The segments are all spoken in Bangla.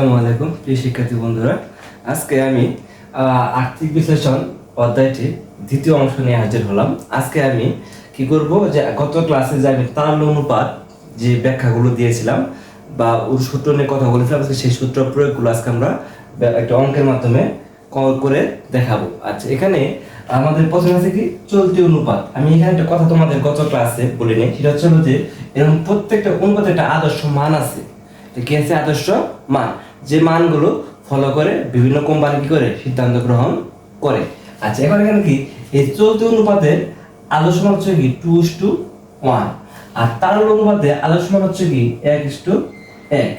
আসসালামু আলাইকুম, প্রিয় শিক্ষার্থী বন্ধুরা। আজকে আমি আর্থিক বিশ্লেষণ অধ্যায়টি দ্বিতীয় অংশ নিয়ে হাজির হলাম। আজকে আমি কি করব যে, গত ক্লাসে যে আমি তারল্য অনুপাত যে ব্যাখ্যাগুলো দিয়েছিলাম বা ওর সূত্র নিয়ে কথা বলেছিলাম, আজকে সেই সূত্র প্রয়োগগুলো আজকে আমরা একটা অঙ্কের মাধ্যমে ক- করে দেখাবো। আচ্ছা এখানে আমাদের প্রথমে আছে কি, চলতি অনুপাত। আমি এখানে একটা কথা তোমাদের গত ক্লাসে বলিনি সেটা হচ্ছে যে, এরকম প্রত্যেকটা অনুপাতের একটা আদর্শ মান আছে। কি আছে? আদর্শ মান। যে মানগুলো ফলো করে বিভিন্ন কোম্পানি কি করে? সিদ্ধান্ত গ্রহণ করে। আচ্ছা এখন এখানে কি? এই চলতি অনুপাতের আলোচনা হচ্ছে কি টু ইস টু ওয়ান আর তার অনুপাতে আলোচনা হচ্ছে কি এক ইস টু এক।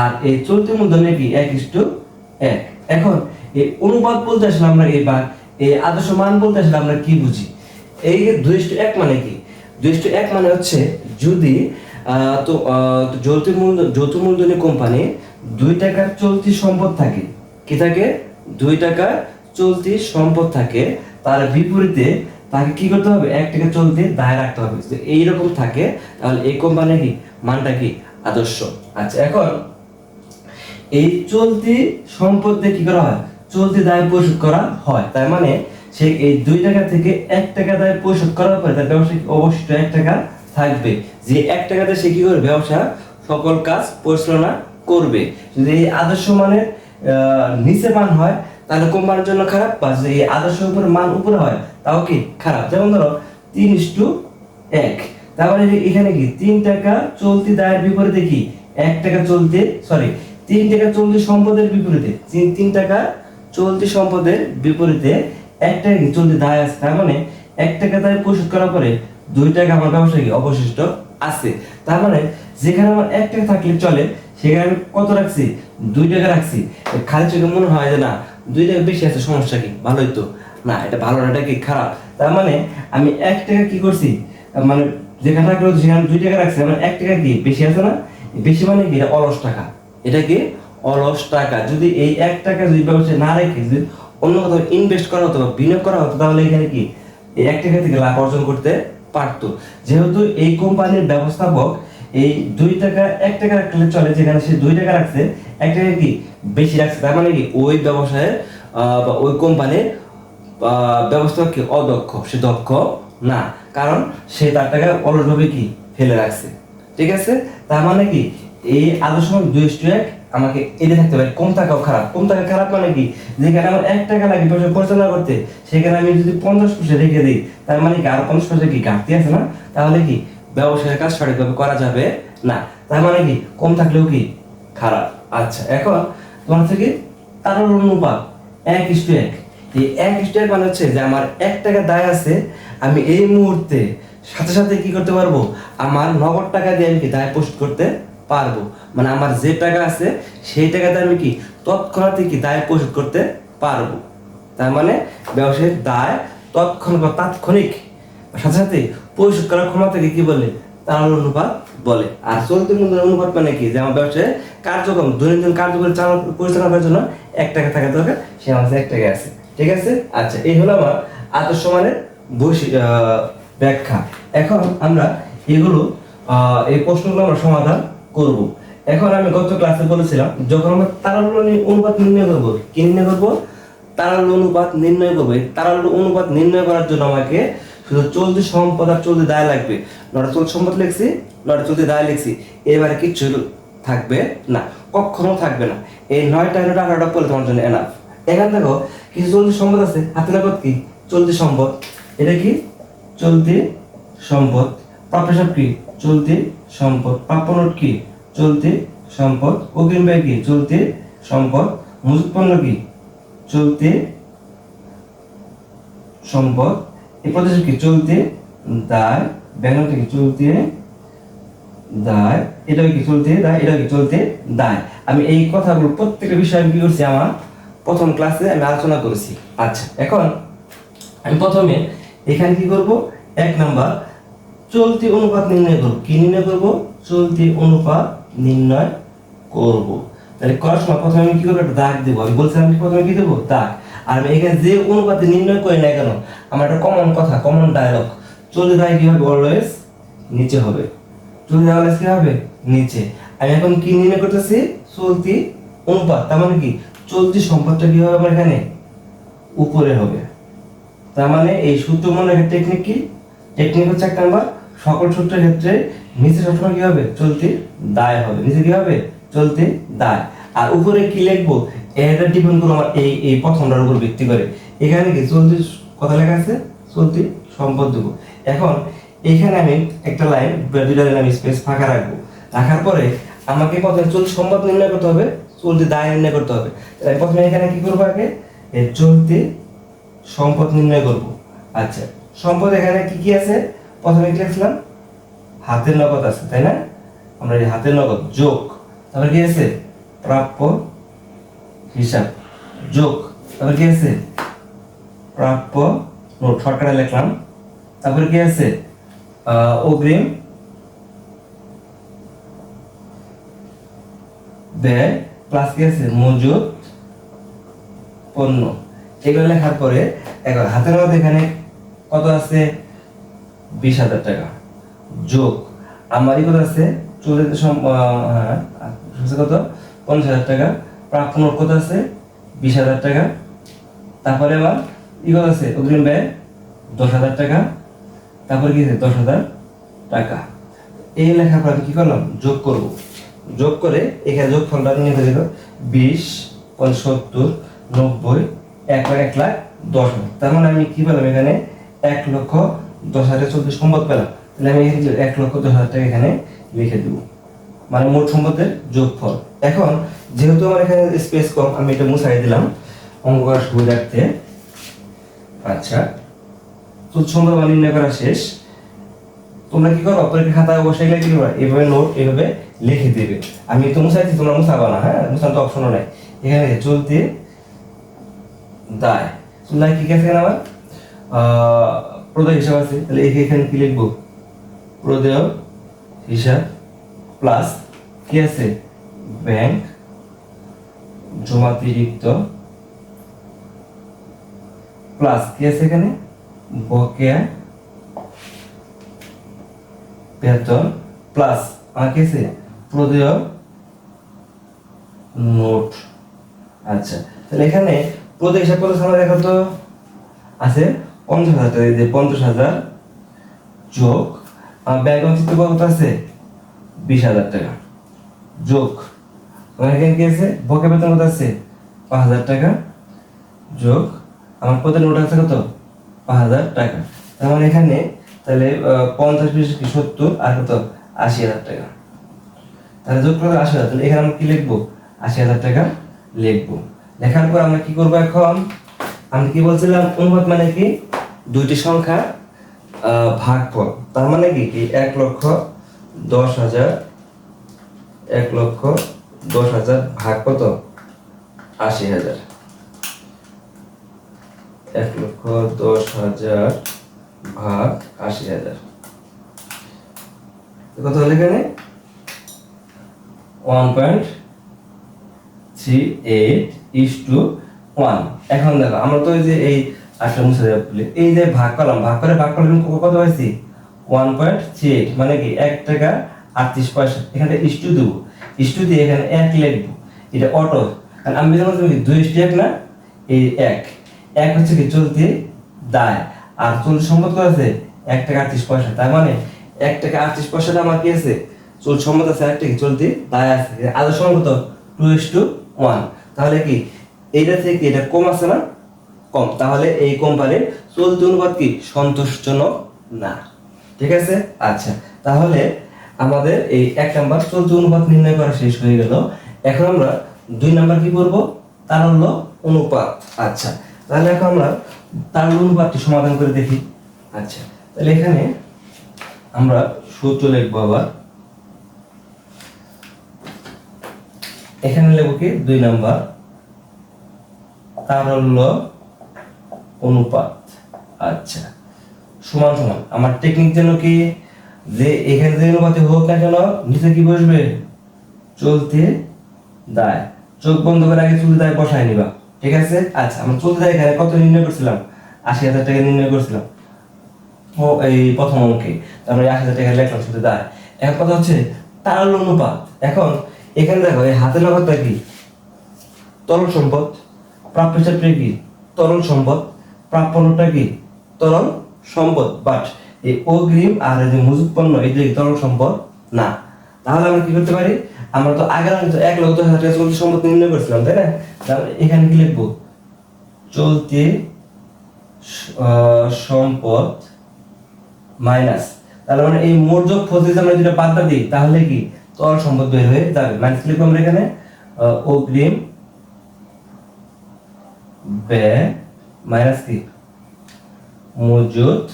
আর এই চলতি মূলধনে কি এক ইস টু এক। এখন এই অনুপাত বলতে আসলে আমরা এবার এই আদর্শ মান বলতে আসলে আমরা কি বুঝি? এই দুই টু এক মানে কি? দুই টু এক মানে হচ্ছে যদি তো যৌথ মূলধনী কোম্পানি দুই টাকার চলতি সম্পদ থাকে। কি থাকে? দুই টাকার চলতি সম্পদ থাকে। তার বিপরীতে তাকে কি করতে হবে? এক টাকা চলতি দায় রাখতে হবে। এইরকম থাকে, তাহলে এই কোম্পানি কি? মানটা কি? আদর্শ। আচ্ছা এখন এই চলতি সম্পদ দিয়ে কি করা হয়? চলতি দায় পরিশোধ করা হয়। তার মানে সে এই দুই টাকা থেকে এক টাকা দায় পরিশোধ করার পরে তার ব্যবসায় অবশিষ্ট এক টাকা থাকবে। যে এক টাকাতে সে কি করবে? ব্যবসা, সকল কাজ পরিচালনা করবে। যদি এই আদর্শ মানের নিচে মান হয়, তাহলে কোম্পানির জন্য খারাপ, বা যদি এই আদর্শ উপরে মান উপরে হয়, তাও কি খারাপ? যেমন ধরো, তিন ইস টু এক। তারপরে এখানে কি? তিন টাকা চলতি দায়ের বিপরীতে কি? এক টাকা চলতি সরি তিন টাকা চলতি সম্পদের বিপরীতে। তিন তিন টাকা চলতি সম্পদের বিপরীতে এক টাকা কি? চলতি দায় আছে। তার মানে এক টাকা দায় পরিশোধ করার পরে দুই টাকা আমার ব্যবসায় কি? অবশিষ্ট আছে। তার মানে যেখানে আমার এক টাকা থাকলে চলে, সেখানে আমি কত রাখছি? দুই টাকা রাখছি। খালি চোখে মনে হয় যে না, দুই টাকা বেশি আছে, সমস্যা কি? ভালোই তো। না, এটা ভালো না, এটা কি খারাপ? তার মানে আমি এক টাকা কি করছি? মানে যেখানে রাখল সেখানে দুই টাকা রাখছি। মানে এক টাকা কি? বেশি আছে না? বেশি মানে কি? এটা অলস টাকা। এটা কি? অলস টাকা। যদি এই এক টাকা যদি ব্যবসায় না রেখে, যদি অন্য কোথাও ইনভেস্ট করা হতো বা বিনিয়োগ করা হতো, তাহলে এখানে কি? এই এক টাকা থেকে লাভ অর্জন করতে পারতো। যেহেতু এই কোম্পানির ব্যবস্থাপক এই দুই টাকা এক টাকা রাখলে চলে যেখানে সে দুই টাকা রাখছে এক টাকা কি বেশি রাখছে তার মানে কি ওই ব্যবসায়ের বা ওই কোম্পানির আহ, ব্যবস্থাপক কি অদক্ষ সে দক্ষ? না কারণ সে তার টাকা অলসভাবে কি ফেলে রাখছে। ঠিক আছে? তার মানে কি এই আদর্শ দুই এক আমাকে এতে থাকতে পারে কম টাকাও খারাপ। কম টাকা খারাপ মানে কি? যেখানে আমার এক টাকা লাগে ব্যবসা পরিচালনা করতে সেখানে আমি যদি পঞ্চাশ পয়সা রেখে দিই তার মানে কি আর পঞ্চাশ পয়সা কি ঘাটতি আছে না? তাহলে কি ব্যবসায়ের কাজ সঠিকভাবে করা যাবে না। তার মানে কি? কম থাকলেও কি? খারাপ। আচ্ছা এখন তোমার থেকে তার অনুপাত, এক ইস টু এক। এই এক ইস টু এক মানে হচ্ছে যে আমার এক টাকা দায় আছে, আমি এই মুহূর্তে সাথে সাথে কি করতে পারব? আমার নগদ টাকা দিয়ে আমি কি দায় পোস্ট করতে পারব? মানে আমার যে টাকা আছে, সেই টাকাতে আমি কি তৎক্ষণাৎ কি দায় পরিশোধ করতে পারব? তার মানে ব্যবসায়িক দায় তৎক্ষণাৎ বা তাৎক্ষণিক, সাথে সাথে পরিশোধ করার ক্ষমতাকে কি বলে? তার অনুপাত বলে। আর চলতি মূল্যের অনুপাত মানে কি? যে আমার ব্যবসায় কার্যক্রম, দৈনন্দিন কার্যক্রম চালনা পরিচালনা করার জন্য এক টাকা থাকা দরকার, সে আমার এক টাকা আছে। ঠিক আছে? আচ্ছা এই হলো আমার আদর্শ মানের বৈশি- ব্যাখ্যা। এখন আমরা এগুলো এই প্রশ্নগুলো আমরা সমাধান করব। এখন আমি গত ক্লাসে বলেছিলাম, যখন আমরা তারাল অনুপাত নির্ণয় করব, কি নির্ণয় করব? তারাল অনুপাত নির্ণয় করব। তারাল অনুপাত নির্ণয় করার জন্য আমাকে শুধু চলতি সম্পদ আর চলতি দায় লাগবে। নটা চলতি সম্পদ লিখছি নটা চলতি দায় লিখছি। এবারে কিচ্ছু থাকবে না, কখনো থাকবে না। এই নয়টা নয়টা আঠারোটা পড়লে তোমার জন্য এনাফ এখানে দেখো, কিছু চলতি সম্পদ আছে, হাতে নগদ কি? চলতি সম্পদ। এটা কি? চলতি সম্পদ। প্রাপ্যসব কি? চলতি সম্পদ। প্রাপ্য নোট কি? চলতি সম্পদ। অগ্রিম ব্যয় কি? চলতি সম্পদ। মজুত পণ্য কি? চলতি সম্পদ। এই প্রদেশ কি চলতি দায় ব্যাঙ্গল কি চলতি দায় এটা কি চলতে দায় এটা কি চলতে দায়। আমি এই কথাগুলো প্রত্যেকটা বিষয় আমি কি করছি, আমার প্রথম ক্লাসে আমি আলোচনা করেছি। আচ্ছা এখন আমি প্রথমে এখানে কি করব? এক নাম্বার, চলতি অনুপাত নির্ণয় করব। কি নির্ণয় করব? চলতি অনুপাত নির্ণয় করব। তাহলে করার সময় প্রথমে আমি কি করব? একটা দাগ দেবো। আমি বলছিলাম প্রথমে কি দেবো? দাগ। আর আমি এখানে যে অনুপাতে নির্ণয় করি না কেন, আমার একটা কমন কথা কমন ডায়লগ চলতি দায় কি হবে অলওয়েজ নিচে হবে? চলতি দায় অলওয়েজ কি হবে নিচে। আমি এখন কি নির্ণয় করতেছি? চলতি অনুপাত, তার মানে কি? চলতি সম্পদটা কি হবে আমার এখানে উপরে হবে? তার মানে এই সূত্র মনে রাখার টেকনিক কি? টেকনিক হচ্ছে এক নাম্বার সকল সূত্রের ক্ষেত্রে নিচে সবসময় কি হবে? চলতি দায় হবে। নিচে কি হবে? চলতি দায়। আর উপরে কি লিখব? এটা ডিপেন্ড করব আমার এই এই প্রথমটার উপর ভিত্তি করে। এখানে কি চলতি কথা লেখা আছে? চলতি সম্পদ দেবো। এখন এইখানে আমি একটা লাইন দুইটা লাইন আমি স্পেস ফাঁকা রাখব। রাখার পরে আমাকে প্রথমে চলতি সম্পদ নির্ণয় করতে হবে, চলতি দায় নির্ণয় করতে হবে। তাহলে প্রথমে এখানে কি করব আগে? চলতি সম্পদ নির্ণয় করব। আচ্ছা সম্পদ এখানে কি কি আছে? প্রথমে কি লিখছিলাম? হাতের নগদ আছে, তাই না? আমরা এই হাতের নগদ যোগ, তারপরে কি আছে? প্রাপ্য হিসাব যোগ তারপরে কি আছে? প্রাপ্য নোট শর্টকাটে লিখলাম। তারপরে কি আছে? অগ্রিম ব্যয় প্লাস কি আছে? মজুদ পণ্য। এগুলো লেখার পরে এখন হাতের মধ্যে এখানে কত আছে? বিশ হাজার টাকা। যোগ আমারই কত আছে? চল্লিশ আহ, হ্যাঁ কত? পঞ্চাশ হাজার টাকা। প্রাপ্য নোট কত আছে? বিশ হাজার টাকা। তারপরে আবার ই কত আছে, অগ্রিম ব্যয় দশ হাজার টাকা। তারপরে কি আছে? দশ হাজার টাকা। এই লেখা আমি কি করলাম? যোগ করব। যোগ করে এখানে যোগ ফলটা নিয়ে ফেলে বিশ পঁচাত্তর নব্বই, এক এক লাখ, দশ হাজার তার মানে আমি কি পেলাম এখানে? এক লক্ষ দশ হাজার চল্লিশ সম্পদ পেলাম। তাহলে আমি এক লক্ষ দশ হাজার টাকা এখানে লিখে দেবো। মানে মোট সম্পদের যোগফল। এখন যেহেতু আমার এখানে স্পেস কম, আমি এটা মুছাই দিলাম করার সুবিধার্থে আচ্ছা তুচ্ছ মান নির্ণয় করা শেষ। তোমরা কি করো, অপরের খাতায় বসে গেলে কি করবে এভাবে নোট এভাবে লিখে দেবে। আমি তো মুছাইছি, তোমরা মুছাবা না হ্যাঁ? মুছানো তো অপশনও নাই। এখানে চলতে দায়। চুলাই কি এখানে আমার প্রদেয় হিসাব আছে। তাহলে এখানে কি লিখব? প্রদেয় হিসাব। প্লাস কি আছে? ব্যাংক, জমাতিরিক্ত, প্লাস কি আছে এখানে? বকেয়া, বেতন, প্লাস আমার কি আছে? প্রদেয় নোট। আচ্ছা তাহলে এখানে প্রদেয় হিসাব কত সময় দেখো তো, আছে পঞ্চাশ হাজার পঞ্চাশ হাজার যোগ আমার ব্যাংক অংশিত কত আছে? বিশ হাজার টাকা। যোগ। এখানে কি আছে? বকে বেতন কত আছে? পাঁচ হাজার টাকা। যোগ। আমার প্রতি নোট আছে কত? পাঁচ হাজার টাকা। তার মানে এখানে তাহলে পঞ্চাশ বিশ কি সত্তর আর কত? আশি হাজার টাকা। তাহলে যোগ করে আশি হাজার। তাহলে এখানে আমরা কি লিখব? আশি হাজার টাকা লিখব। লেখার পর আমরা কি করব এখন? আমি কি বলছিলাম অনুপাত মানে কি? দুইটি সংখ্যা আহ, ভাগফল। তার মানে কি? কি? এক লক্ষ দশ হাজার এক লক্ষ দশ হাজার ভাগ কত? আশি হাজার। এক লক্ষ দশ হাজার ভাগ আশি হাজার। কত হলো এখানে? One point three eight is two one. এখন দেখো, আমরা তো ওই যে এই আটটা মুছে দেওয়া এই যে ভাগ করলাম, ভাগ করে ভাগ করলে কত পাইছি ওয়ান পয়েন্ট থ্রি মানে কি, এক টাকা আটত্রিশ পয়সা। এখানে ইস টু দেবো। ইস টু দিয়ে এখানে এক লিখব এটা অটো কারণ আমি যখন দুই ইস্টু এক না, এই এক। এক হচ্ছে কি, চলতি দায়। আর চল্লিশ সম্পদ কত আছে? এক টাকা আটত্রিশ পয়সা। তার মানে এক টাকা আটত্রিশ পয়সাটা আমার কি আছে? চল্লিশ সম্পদ আছে এক টাকা চলতি দায় আছে। আদর সময় কত? টু ইস টু ওয়ান তাহলে কি, এইটা থেকে এটা কম আছে না? কম। তাহলে এই কোম্পানির চলতি অনুপাত কি? সন্তোষজনক না। ঠিক আছে? আচ্ছা তাহলে আমাদের এই এক নাম্বার চলতি অনুপাত নির্ণয় করা শেষ হয়ে গেল। এখন আমরা দুই নাম্বার কি করব? তারল্য অনুপাত। আচ্ছা তাহলে এখন আমরা তারল্য অনুপাতটি সমাধান করে দেখি। আচ্ছা তাহলে এখানে আমরা সূত্র লিখব আবার। এখানে লিখব কি? দুই নাম্বার তারল্য অনুপাত। আচ্ছা সমান সমান। আমার টেকনিক যেন কি? যে এখানে যে অনুপাতে হোক না কেন, নিচে কি বসবে? চলতে দায়। চোখ বন্ধ করে আগে চলতে দায় বসায় নিবা। ঠিক আছে? আচ্ছা আমরা চলতে দায় এখানে কত নির্ণয় করছিলাম? আশি হাজার টাকা নির্ণয় করছিলাম। ও, এই প্রথম অঙ্কে। তারপরে আশি হাজার টাকা লেখলাম চলতে দায়। এখন কথা হচ্ছে, তারল্য অনুপাত। এখন, এখানে দেখো, এই হাতের নগদটা কি? তরল সম্পদ। প্রাপ্য হিসাবটা কি? তরল সম্পদ। প্রাপ্যটা কি? তরল সম্পদ বাট এই অগ্রিম আর যে মজুত পণ্য এটা তরল সম্পদ, না। তাহলে আমরা কি করতে পারি? আমরা তো আগের এক লক্ষ দশ হাজার টাকা সম্পদ নির্ণয় করেছিলাম, তাই না? তাহলে এখানে কি লিখব? চলতি সম্পদ মাইনাস। তাহলে মানে এই মোট যোগ ফসিস আমরা যেটা বাদটা দিই, তাহলে কি? তরল সম্পদ বের হয়ে যাবে। মাইনাস লিখব আমরা এখানে? অগ্রিম ব্যয় মাইনাস কি? মজুদ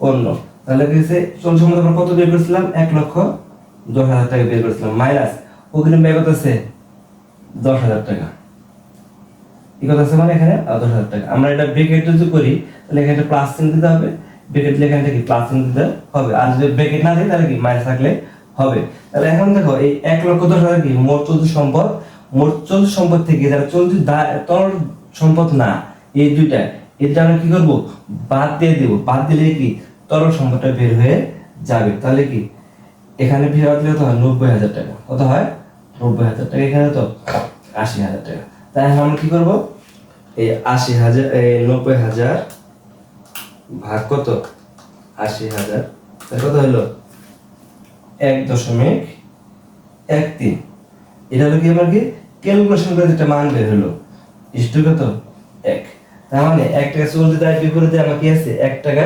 পণ্য তাহলে কি হচ্ছে চল সম্পদ আমরা কত বের করেছিলাম? এক লক্ষ দশ হাজার টাকা বের করেছিলাম। মাইনাস অগ্রিম ব্যয় কত আছে? দশ হাজার টাকা। কি কথা আছে মানে এখানে? দশ হাজার টাকা। আমরা এটা ব্রেকেট যদি করি, তাহলে এখানে প্লাস চিহ্ন দিতে হবে। ব্রেকেট লেখা প্লাস চিহ্ন দিতে হবে। আর যদি ব্রেকেট না দিই, তাহলে কি? মাইনাস থাকলে হবে। তাহলে এখন দেখো, এই এক লক্ষ দশ হাজার কি? মোট চলতি সম্পদ। মোট চলতি সম্পদ থেকে যারা চলতি তরল সম্পদ না, এই দুইটা এটা আমরা কি করব? বাদ দিয়ে দেব। বাদ দিলে কি? তরল সংখ্যাটা বের হয়ে যাবে। তাহলে কি? এখানে ফেরত দিলে কত হয়? নব্বই হাজার টাকা। কত হয়? নব্বই হাজার টাকা। এখানে তো আশি হাজার টাকা। তাই আমরা কি করব? এই আশি হাজার, এই নব্বই হাজার ভাগ কত? আশি হাজার। কত হলো? এক দশমিক এক তিন। এটা হলো কি আমার কি? ক্যালকুলেশন করে যেটা মান বের হলো। ইস্টু কত? এক। তার মানে এক টাকা চলতে তার বিপরীতে আমার কি আছে? এক টাকা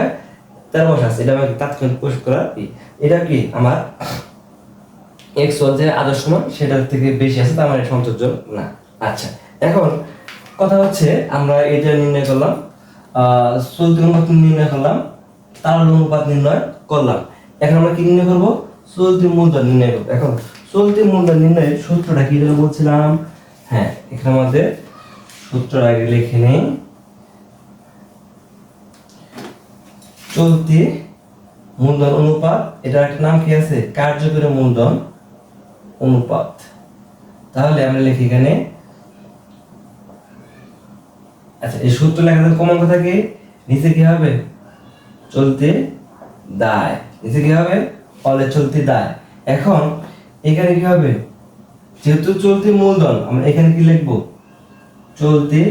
তেরো পয়সা আছে। এটা আমাকে তাৎক্ষণিক প্রয়োগ করা কি। এটা কি? আমার এক্স যে আদর্শ মান সেটার থেকে বেশি আছে, তার মানে সন্তোষ না। আচ্ছা এখন কথা হচ্ছে আমরা এটা নির্ণয় করলাম চলতি অনুপাত নির্ণয় করলাম, তার অনুপাত নির্ণয় করলাম। এখন আমরা কি নির্ণয় করব? চলতি মূলধন নির্ণয় করব। এখন চলতি মূলধন নির্ণয়ের সূত্রটা কি বলছিলাম? হ্যাঁ এখানে আমাদের সূত্র আগে লিখে নেই। চলতি মূলধন অনুপাত, এটার একটা নাম কি আছে? কার্যকরী মূলধন অনুপাত। তাহলে আমরা লিখি এখানে আচ্ছা এই সূত্র লেখাতে কমন কথা কি? নিচে কি হবে? চলতে দায়। নিচে কি হবে? ফলে চলতে দায়। এখন, এখানে কি হবে? যেহেতু চলতি মূলধন, আমরা এখানে কি লিখব? চলতি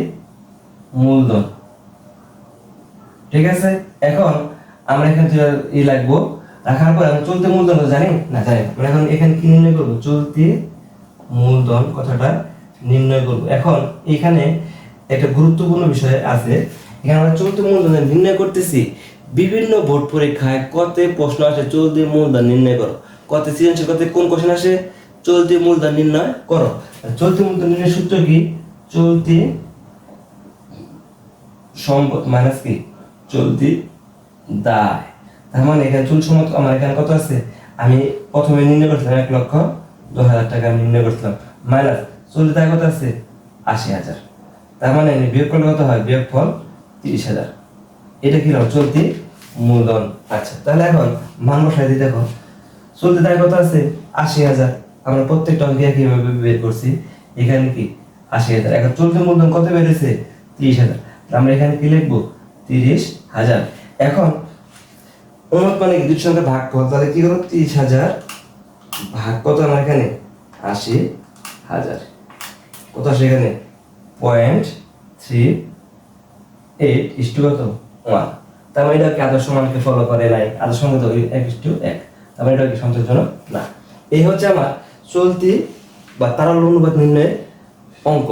মূলধন। ঠিক আছে? এখন আমরা এখানে ই লাগবো। রাখার পর আমরা চলতি মূলধন জানি না জানি আমরা এখন এখানে কি নির্ণয় করব? চলতি মূলধন কথাটা নির্ণয় করব। এখন এখানে একটা গুরুত্বপূর্ণ বিষয় আছে। এখানে আমরা চলতি মূলধন নির্ণয় করতেছি। বিভিন্ন বোর্ড পরীক্ষায় কত প্রশ্ন আসে, চলতি মূলধন নির্ণয় করো। কত সৃজনশীল, কত কোন কোশ্চেন আসে? চলতি মূলধন নির্ণয় করো। চলতি মূলধন নির্ণয় সূত্র কি? চলতি সম্পদ মাইনাস কি? চলতি দায়। তার মানে এখানে চুল সম্পদ আমার এখানে কত আছে? আমি প্রথমে নির্ণয় করছিলাম এক লক্ষ দশ হাজার টাকা আমি নির্ণয় করছিলাম। মাইনাস চলতি দায় কত আছে? আশি হাজার। তার মানে আমি বিয়োগ করলে কত হয়? বিয়োগ ফল তিরিশ হাজার। এটা কি চলতি মূলধন। আচ্ছা তাহলে এখন মান বসাই দেখো। চলতি দায় কত আছে? আশি হাজার। আমরা প্রত্যেকটা অঙ্কে কীভাবে বের করছি। এখানে কি? আশি হাজার। এখন চলতি মূলধন কত বেড়েছে? তিরিশ হাজার। আমরা এখানে কি লিখব? তিরিশ হাজার। এখন, অনুপাত মানে দুই সঙ্গে ভাগ ফল তাহলে কি হলো তিরিশ হাজার ভাগ কত আমার এখানে আশি হাজার। কত আসে এখানে? Point three eight is two কত? ওয়ান। তার মানে এটা কি আদর্শ মানকে ফলো করে? নাই। আদর্শ মান কত এক ইস এক। তার মানে এটা কি সন্তোষজনক? না। এই হচ্ছে আমার চলতি বা তারাল অনুপাত নির্ণয়ের অঙ্ক।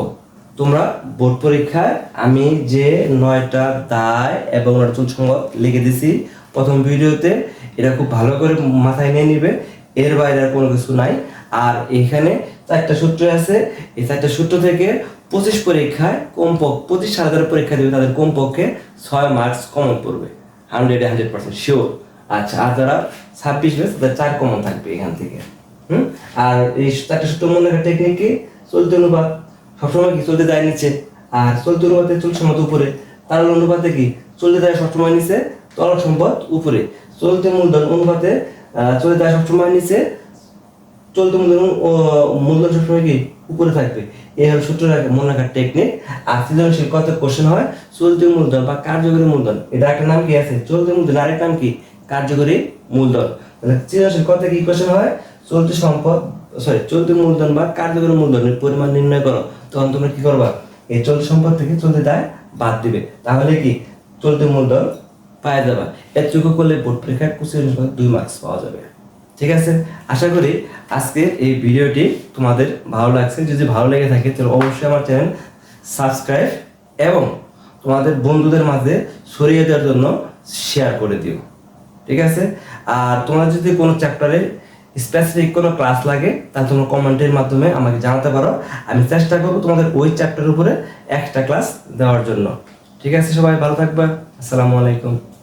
তোমরা বোর্ড পরীক্ষায় আমি যে নয়টা দায় এবং চুল সংখ্যক লিখে দিছি, প্রথম ভিডিওতে, এটা খুব ভালো করে মাথায় নিয়ে নিবে, এর বাইরে আর কোনো কিছু নাই। আর এখানে চারটা সূত্র আছে, এই চারটা সূত্র থেকে পঁচিশ পরীক্ষায় কমপক্ষ পঁচিশ যারা পরীক্ষা দেবে, তাদের কমপক্ষে ছয় মার্কস কমন পড়বে। হান্ড্রেড হান্ড্রেড পার্সেন্ট শিওর আচ্ছা আর যারা ছাব্বিশ বেশ তাদের চার কমন থাকবে এখান থেকে। হুম? আর এই চারটা সূত্র মনে রাখার টেকনিক কি? চলতে অনুপাত সবসময় কি চলতে দেয় নিচে? আর চলতি অনুপাতে চলতি সম্পদ উপরে। তার অনুপাতে কি? চলতে দেয় সবসময় নিচে, তরল সম্পদ উপরে। চলতি মূলধন অনুপাতে চলতে দেয় সবসময় নিচে, চলতি মূলধন মূলধন সবসময় কি? উপরে থাকবে। এই হলো সূত্র মনে রাখার টেকনিক আর সৃজনশীল কত কোশ্চেন হয়? চলতি মূলধন বা কার্যকরী মূলধন। এটা একটা নাম কি আছে? চলতি মূলধন। আরেক নাম কি? কার্যকরী মূলধন। সৃজনশীল কত কি কোশ্চেন হয়? চলতি সম্পদ সরি চলতি মূলধন বা কার্যকরী মূলধনের পরিমাণ নির্ণয় করো। তখন তোমরা কি করবা? এই চলতি সম্পদ থেকে চলতি দায় বাদ দিবে। তাহলে কি? চলতি মূলধন পাওয়া যাবে। চোখ করলে বোর্ড পরীক্ষায় কুচি দুই মার্কস পাওয়া যাবে। ঠিক আছে? আশা করি আজকের এই ভিডিওটি তোমাদের ভালো লাগছে। যদি ভালো লেগে থাকে, তাহলে অবশ্যই আমার চ্যানেল সাবস্ক্রাইব এবং তোমাদের বন্ধুদের মাঝে ছড়িয়ে দেওয়ার জন্য শেয়ার করে দিও। ঠিক আছে? আর তোমার যদি কোনো চ্যাপ্টারে স্পেসিফিক কোনো ক্লাস লাগে, তা তোমরা কমেন্টের মাধ্যমে আমাকে জানাতে পারো। আমি চেষ্টা করব তোমাদের ওই চ্যাপ্টারের উপরে একটা ক্লাস দেওয়ার জন্য। ঠিক আছে সবাই, ভালো থাকবে। আসসালামু আলাইকুম।